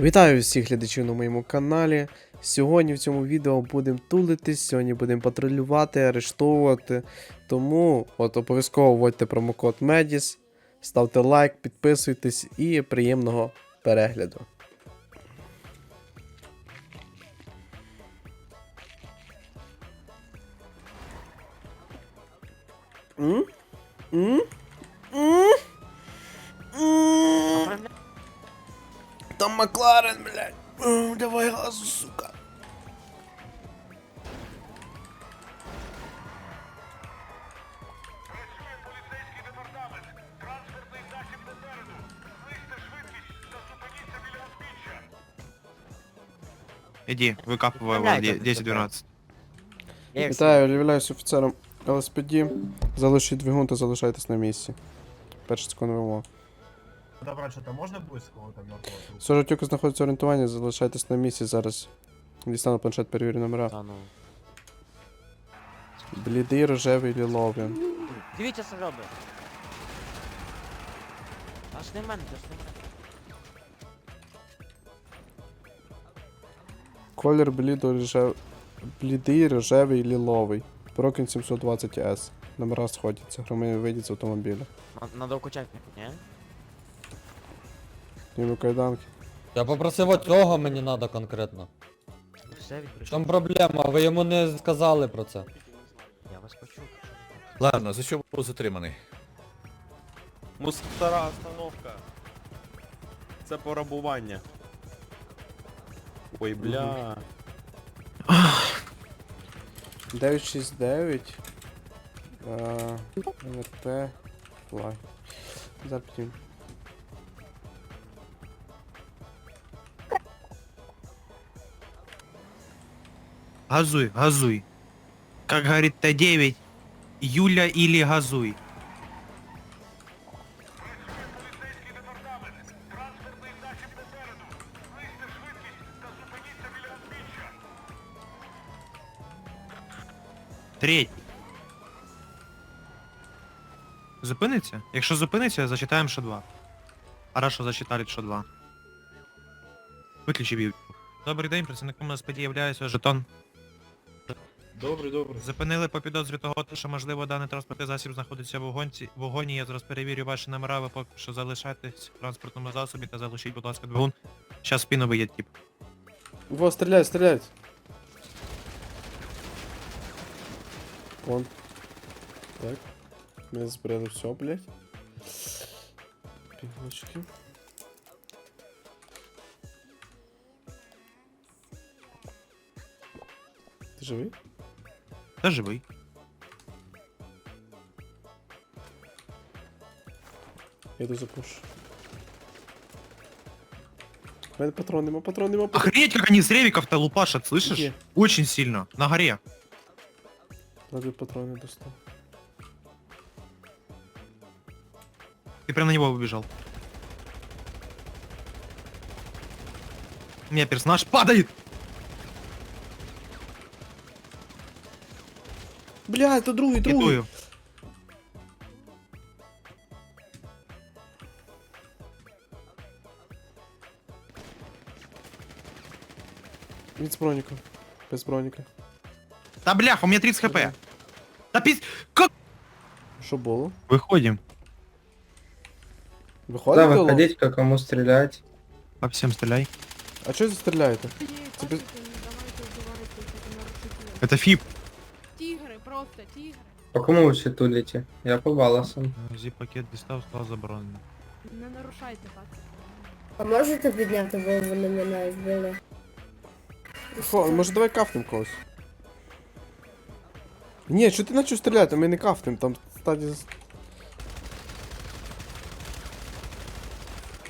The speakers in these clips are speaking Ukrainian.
Вітаю всіх глядачів на моєму каналі. Сьогодні в цьому відео будемо тулитись, сьогодні будемо патрулювати, арештовувати. Тому от обов'язково вводьте промокод MEDIS, ставте лайк, підписуйтесь і приємного перегляду. М? М? М? М? Там Макларен, блядь. М, Давай газу, сука. Працює поліцейський департамент. Транспортний засіб попереду. Знизьте швидкість та зупиніться біля узбіччя. Иди, выкапывай Управляйте, его 10-12. Я Вітаю, являюсь офіцером ЛСПД. Залишіть двигун та залишайтесь на місці. Перше секунд вимога. Добре, що там можна буде з кого-то мертвого? Соротюк знаходиться орієнтування, залишайтесь на місці зараз. Дістану планшет, перевірю номера. Та ну. Блідий, рожевий, ліловий. Дивіться, що робить. Аж не в мене, аж не в мене. Колір блідо рожев... блідий, рожевий, ліловий. Прокін 720S. Номера сходяться. Громадян вийдіть з автомобіля. На- Надо вкачати, ні? Йому кайданки. Я попросив оцього мені треба конкретно. Все В чому проблема? Ви йому не сказали про це. Я вас почув. Ладно, за що був затриманий? Мустара остановка. Це порабування. Ой, бля. 969. А, НРП. Флай. Зап'ємо. Газуй, газуй. Как говорит Т9, Юля или газуй. Третій. Зупиниться? Якщо зупиниться, зачитаємо що 2. Хорошо, зачитали що 2. Виключи бів. Добрий день, працівником ЛСПД являється жетон. Добре, добре. Зупинили по підозрі того, що можливо даний транспортний засіб знаходиться в вагонці. В вагоні. Я зараз перевірю ваші номера, ви поки що залишайтесь в транспортному засобі та залишіть, будь ласка, двигун. Щас спину виїде тип. Во, стріляють, стріляють. Вон. Так. Ми збрили все, блядь. Пігночки. Ти живий? Та живий. Я йду запушу. У мене патрон нема, патрон нема, патрон. Охренеть, как они с ревиков-то лупашат, слышишь? Где? Очень сильно. На горе. Надо патроны достал. Ты прям на него выбежал. У меня персонаж падает! Бля, это другий, другий. Китую. Він з броніком. Без броніка. Да блях, у меня 30 хп. Да пиз... Как? Що було? Выходим. Виходить? Куда Лоло? выходить, как кому стрелять? По всем стреляй. А чого ви стріляєте? Це без... Это фип. Тігри, просто тігри. По кому вы все тулите? Я по баласам. Зіп-пакет дістав, сказав заборонено. Не нарушайте так. А можете підняти голову на мене збили? Фо, може давай кафнем когось? Ні, що ти почав стріляти? Ми не кафнем, там стадія...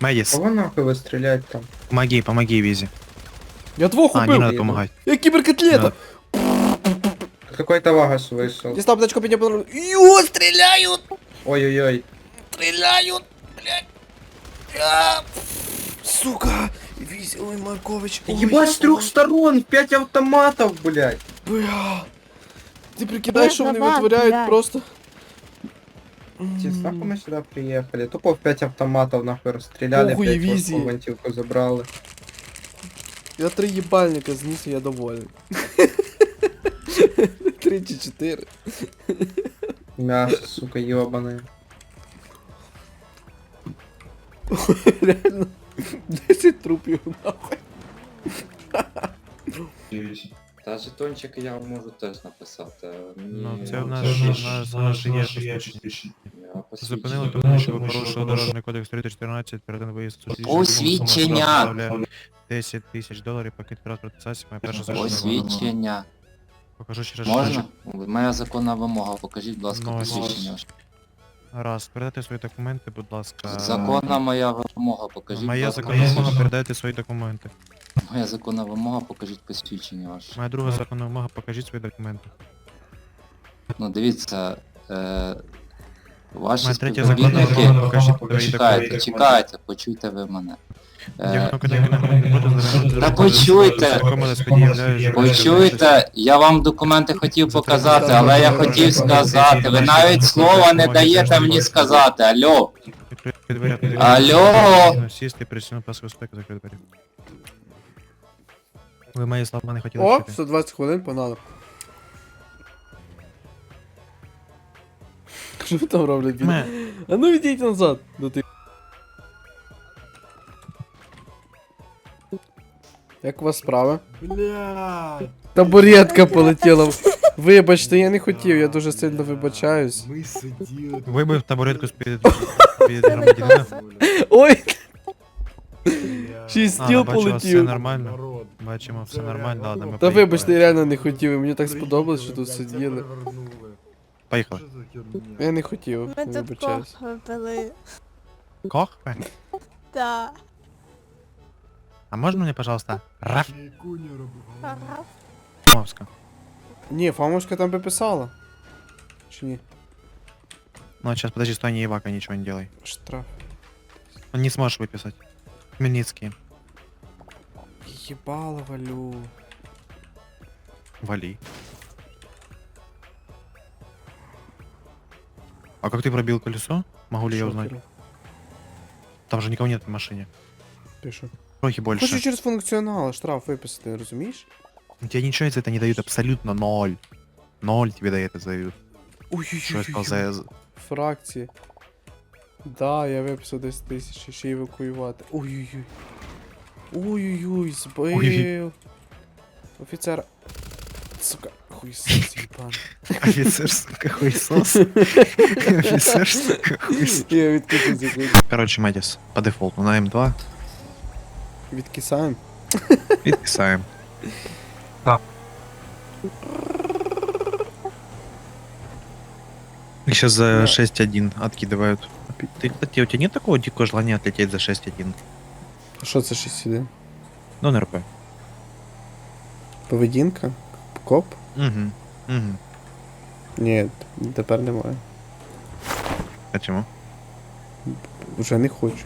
Мэдис, Кого нахуй вы стрелять там? помоги, помоги, Визи. Я двох А, не убив! надо помогать. Я кіберкотлета! Надо. Какой-то вагас вышел. Дістав аптечку, підняв патрон. Йо, стріляють! Ой-ой-ой. Стреляют, блядь! А, сука! Вись, ой, Маркович. ой, Ебать, с трех сторон, пять автоматов, блядь. Бля. Ти прикидаєш, що вони Давай, витворяють блядь. просто. Пиздец, нахуй мы сюда приехали. Тупо в 5 автоматов нахуй расстреляли, Похуй, блядь, визи. вот гвинтилку забрали. Я три їбальника зніс, і я довольний. Три чи чотири. Мясо, сука, ёбаное. Реально. 10 трупів нахуй. Та жетончик я можу теж написати. Ну, це в нас, в нас, є посвідчення. Зупинили, тому що ви порушили дорожній кодекс 314, перед виїзд Посвідчення. 10 тисяч доларів, пакет транспорту засіб, моя перша. Посвідчення. Покажу через Можна? Моя законна вимога. Покажіть, будь ласка, Ну, посвідчення. Раз, передайте свої документи, будь ласка. Законна моя вимога, покажіть. будь Моя ласка, законна вимога, передайте свої документи. Моя законна вимога, покажіть посвідчення ваше. Моя друга законна вимога, покажіть свої документи. Ну дивіться, е, ваші Моя третя законна співробітники... вимога, покажіть свої Чекайте, чекайте, почуйте ви мене. Та почуйте! Почуєте, я вам документи хотів показати, але я хотів сказати. Ви навіть слова не даєте мені сказати. Алло. Алло! Ви мої слова не хотіли О, 120 хвилин, погнали. Що ви там роблять? А ну відійдіть назад. До ти. Як у вас справа? Бля. Табуретка полетіла. Вибачте, я не хотів, я дуже сильно вибачаюсь. Ми сиділи. Вибив табуретку з-під під громадянина. Ой! Ще й стіл бачу, у вас все полетів. нормально. Народ. Бачимо, все нормально, ладно, ми Та поїхали. вибачте, я реально не хотів, мені так сподобалось, що тут Блядь, це сиділи. перевернули. Поїхали. Що за херня? Я не хотів, вибачаюсь. випили. Кох? Да. А можно мне, пожалуйста, Раф Яку не робив? Мовска? Ні, Фамушка там би писала. Чи ні? Ну, сейчас, подожди, стой, не Ивака, ничего не делай. Штраф. Он не сможешь выписать. Хмельницкий. Єбало валю. Вали. А как ты пробил колесо? Могу ли я узнать? Шокеру. Там же никого нет в машине. Пишу. Трохи больше. Хочу через функціонал штраф виписати, розумієш? Тебе ничего за это не дают, абсолютно ноль. Ноль тебе за это дают. Ой-ой-ой. Что я сказал за... Фракції. Да, я виписав 10 тисяч, ще евакуювати. Ой-ой-ой. Ой-ой-ой, збив. Ой. Офіцера. Сука, хуйсос, їбан. Офицер, сука, хуесос. Офицер, сука, хуесос. Я відкисаю секунду. Короче, Мэдис, по дефолту на М2 Відкисаємо. Відписаем. Их сейчас за Да. 6-1 откидывают. Ты, кстати, у тебя нет такого дикого желания отлететь за 6-1? Що це 6 іде? Ну, на РП. Поведінка? Коп? Угу. Угу. Ні, тепер немає. Почему? Вже не хочу.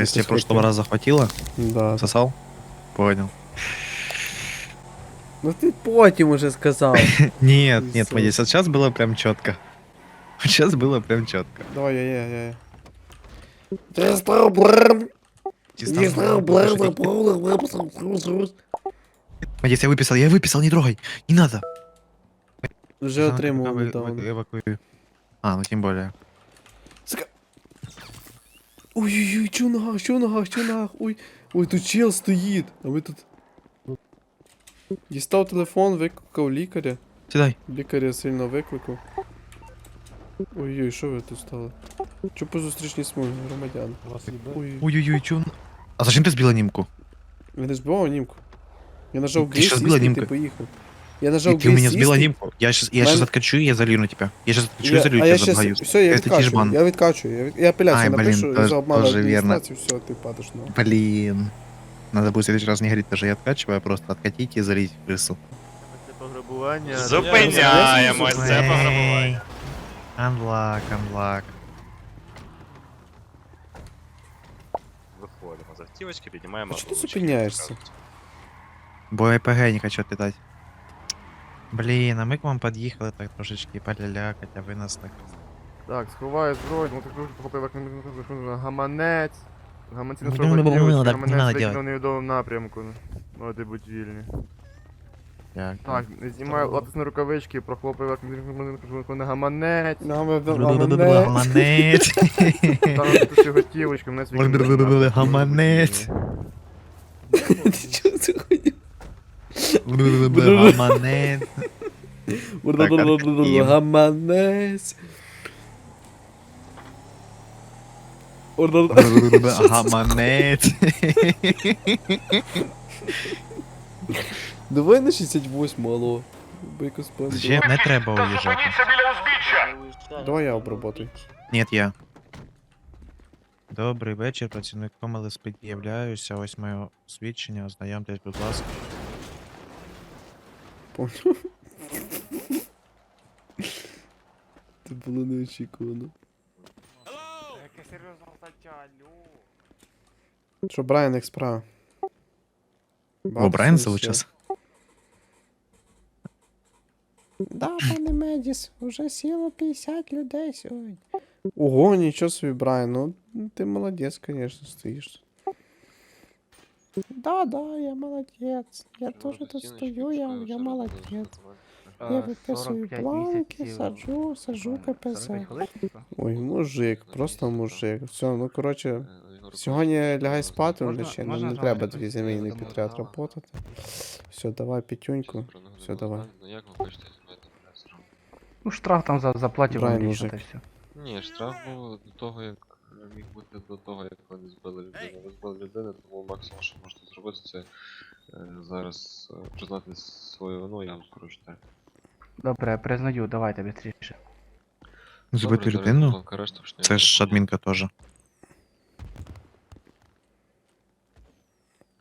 Есть Это тебе прошлого раза хватило? Да. Сосал? Понял. Ну ти потім уже сказав. Нет, нет. Мэдис, вот сейчас было прям четко. Сейчас было прям четко. Давай, я, я, я. Мэдис, я выписал, я выписал, не трогай. Не надо. Отримав недавно. вы- эвакуирую. А, ну тем более. Ой-ой-ой, що в ногах, що в ногах, що в ногах, ой. Ой, тут чел стоїть, а ми тут. Дістав телефон, викликав лікаря. Сідай. Лікаря сильно викликав. Ой-ой, що ви тут стали? Чо по зустрічній смузі, громадян? Ой, Ой-ой-ой, чё он... А зачем ты сбила Нимку? я не збивав німку. Я нажав Ти гейс, збила і ти поїхав. Я И нажав ты у меня гейс, сбила сісти, Нимку. Я сейчас, я Мен- сейчас откачу и я залью на тебя. Я сейчас откачу и Я, залью а я тебя, щас, забою. все, я Ты статишь відкачую, бан. я відкачую, я, від- я апеляцію Ай, блін, напишу тож- за обман тоже вірно. адміністрації, все, ти падаш на. Блин. Надо будет в следующий раз не говорить, даже я откачиваю, а просто откатить и залить в крысу. Зупиняємо, це пограбування. Unlock, unlock. Виходимо з автівочки, піднімаємо. А чого ти зупиняєшся? Бо ЭПГ не хочу отлетать. Блин, а мы к вам подъехали так трошечки полялякать, а вы нас так... Так, сховаю зброю, ну так захопив як гаманець. Гаманці Ну, не надо, не надо, не надо делать. на невідомому напрямку. Можете бути вільні. Так, знімай латисні рукавички, прохлопай на гаманець. Гаманець. Там туши готівочку, мене свій Гаманець. Чого це хуйня? Гаманець. Давай на 68 алло. Бейко спам. Не треба узбіччя! Давай я обработаю. Ні, я. Добрий вечір, працівником ЛСПД являюся. Ось моє свідчення, ознайомтесь, будь ласка. Помню. Це було неочікувано. Яке серйозна стаття, алло. Що, Брайан, як справа? О, Брайан залучився? Да, пане Медіс, уже сіло 50 людей сьогодні. Ого, нічого собі, Брайан, ну ти молодець, конечно, стоїш. Да, да, я молодець. Я теж тут стою, я, я молодець. Я виписую планки, саджу, саджу КПЗ. Ой, мужик, просто мужик. Все, ну коротше, сьогодні лягай спати вночі, ну не треба дві земельні підряд работати. Все, давай п'ятюньку. Все, давай. Ну штраф там за заплатів Брайан, мужик. все. Ні, штраф був до того, як міг бути до того, як вони збили людину. Ви збили людину, тому максимум, що можете зробити, це е, зараз е, признати свою вину, я вам скажу так. Добре, признаю, давайте швидше. Збити людину? Це ж адмінка теж.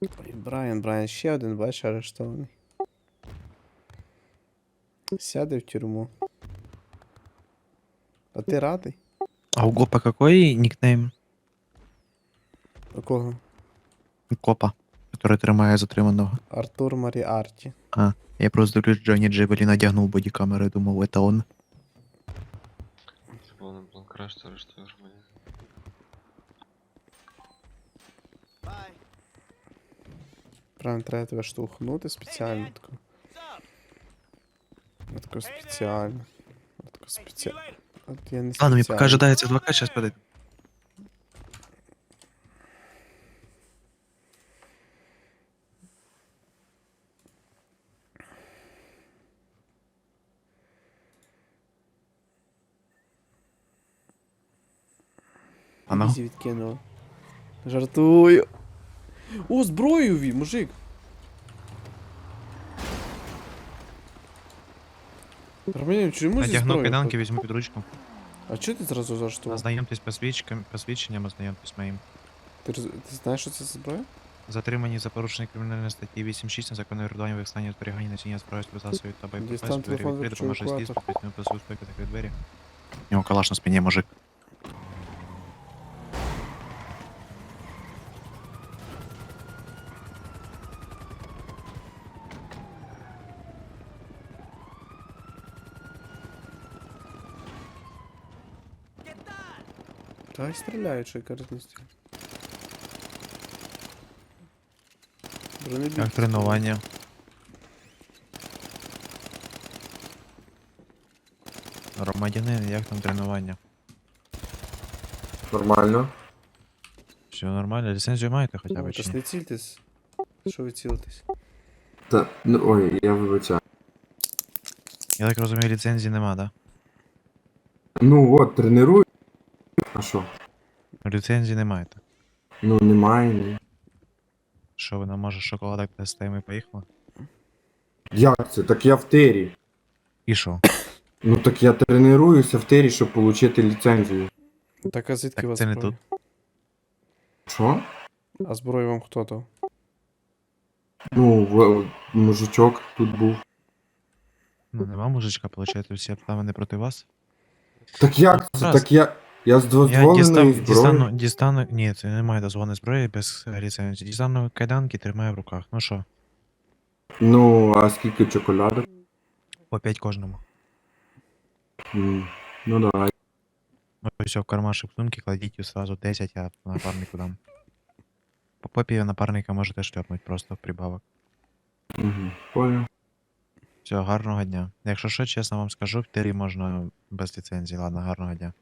Ой, Брайан, Брайан, ще один, бачиш, арештований. Сяде в тюрму. А ти радий? А у Гопа какой никнейм? У кого? Копа, который тримає затриманого. Артур Маріарті. Я просто дивлюсь, Джонні Джебелі надягнув бодікамеру і думав, это он. Це було не краш, це арештує громадян. Правильно, треба тебе штовхнути спеціально тако. Отако спеціально. Отако спеціально. От я не Ладно, мені спеціально. поки ожидається адвокат, зараз подойду. А ну. Ізі відкинула. Жартую. О, зброю ві, мужик. Романів, чому зі Надягну кайданки, візьму під ручку. А чого ти зразу заарештував? Ознайомтесь посвідчиком, посвідченням, ознайомтесь моїм. Ти, роз- ти знаєш, що це за зброя? Затримані за порушення кримінальної статті 8.6 незаконне вироблення в стані зберігання носіння зброї спецзасобів та боєприпасів. Дістань Двері телефон, відкрито, виключу може евакуатор. слізти, підтягнув пасу безпеки такої двері. У нього калаш на спині, мужик. Та й стріляють, що яка різниця. Як тренування. Громадянин, як там тренування? Нормально. Все нормально, ліцензію маєте хоча б Ну, чи ні? не цільтесь. Що ви цілитесь? Та, ну, ой, я вибачаю. Я так розумію, ліцензії нема, да? Ну от, тренирую. А що? Ліцензії не маєте. Ну немає, ні. Що ви нам може шоколадок дасте і ми поїхали? Як це? Так я в тері. І що? Ну так я тренуюся в тері, щоб отримати ліцензію. Так а звідки Так у вас це не зброя? Що? А зброю вам хто дав? Ну, в, мужичок тут був. Ну нема мужичка, виходить, всі обставини проти вас? Так як це? Так я. Я з Я дозволеної дістав, зброї. дістану, дістану, ні, це немає дозволеної зброї без ліцензії. Дістану кайданки, тримаю в руках. Ну що, Ну, а скільки чоколадок? по 5 кожному. М, Ну давай. Ну, все, в кармашек сумки кладіть сразу 10, а напарнику дам. По попі напарника можете шльопнуть просто в прибавок. Угу, понял. Все, гарного дня. Якщо що, чесно вам скажу, в тирі можна без ліцензії. Ладно, гарного дня.